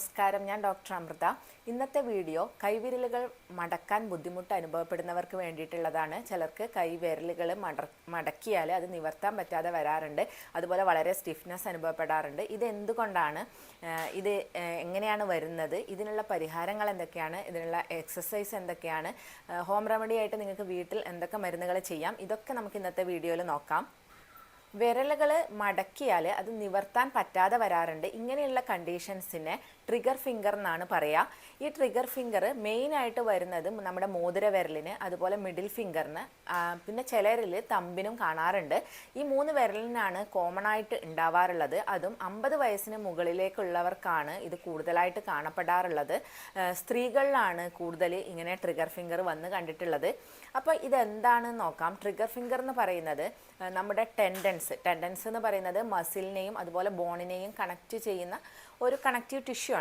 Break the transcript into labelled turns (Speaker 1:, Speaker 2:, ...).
Speaker 1: നമസ്കാരം ഞാൻ ഡോക്ടർ അമൃത. ഇന്നത്തെ വീഡിയോ കൈവിരലുകൾ മടക്കാൻ ബുദ്ധിമുട്ട് അനുഭവപ്പെടുന്നവർക്ക് വേണ്ടിയിട്ടുള്ളതാണ്. ചിലർക്ക് കൈവിരലുകൾ മട മടക്കിയാൽ അത് നിവർത്താൻ പറ്റാതെ വരാറുണ്ട്. അതുപോലെ വളരെ സ്റ്റിഫ്നെസ് അനുഭവപ്പെടാറുണ്ട്. ഇത് എന്തുകൊണ്ടാണ്? ഇത് എങ്ങനെയാണ് വരുന്നത്? ഇതിനുള്ള പരിഹാരങ്ങൾ എന്തൊക്കെയാണ്? ഇതിനുള്ള എക്സസൈസ് എന്തൊക്കെയാണ്? ഹോം റെമഡി ആയിട്ട് നിങ്ങൾക്ക് വീട്ടിൽ എന്തൊക്കെ മരുന്നുകൾ ചെയ്യാം? ഇതൊക്കെ നമുക്ക് ഇന്നത്തെ വീഡിയോയിൽ നോക്കാം. വിരലുകൾ മടക്കിയാൽ അത് നിവർത്താൻ പറ്റാതെ വരാറുണ്ട്. ഇങ്ങനെയുള്ള കണ്ടീഷൻസിനെ ട്രിഗർ ഫിംഗർ എന്നാണ് പറയുക ഈ ട്രിഗർ ഫിംഗർ മെയിനായിട്ട് വരുന്നത് നമ്മുടെ മോതിര വിരലിന് അതുപോലെ മിഡിൽ ഫിംഗറിന് പിന്നെ ചിലരിൽ തമ്പിനും കാണാറുണ്ട്. ഈ മൂന്ന് വിരലിനാണ് കോമൺ ആയിട്ട് ഉണ്ടാവാറുള്ളത്. അതും അമ്പത് വയസ്സിന് മുകളിലേക്കുള്ളവർക്കാണ് ഇത് കൂടുതലായിട്ട് കാണപ്പെടാറുള്ളത്. സ്ത്രീകളിലാണ് കൂടുതൽ ഇങ്ങനെ ട്രിഗർ ഫിംഗർ വന്ന് കണ്ടിട്ടുള്ളത്. അപ്പോൾ ഇതെന്താണെന്ന് നോക്കാം. ട്രിഗർ ഫിംഗർ എന്ന് പറയുന്നത് നമ്മുടെ ടെൻഡൻസ് ടെൻഡൻസ് ടെൻഡൻസ് എന്ന് പറയുന്നത് മസിലിനെയും അതുപോലെ ബോണിനെയും കണക്റ്റ് ചെയ്യുന്ന ഒരു കണക്റ്റീവ് ടിഷ്യൂ ആണ്.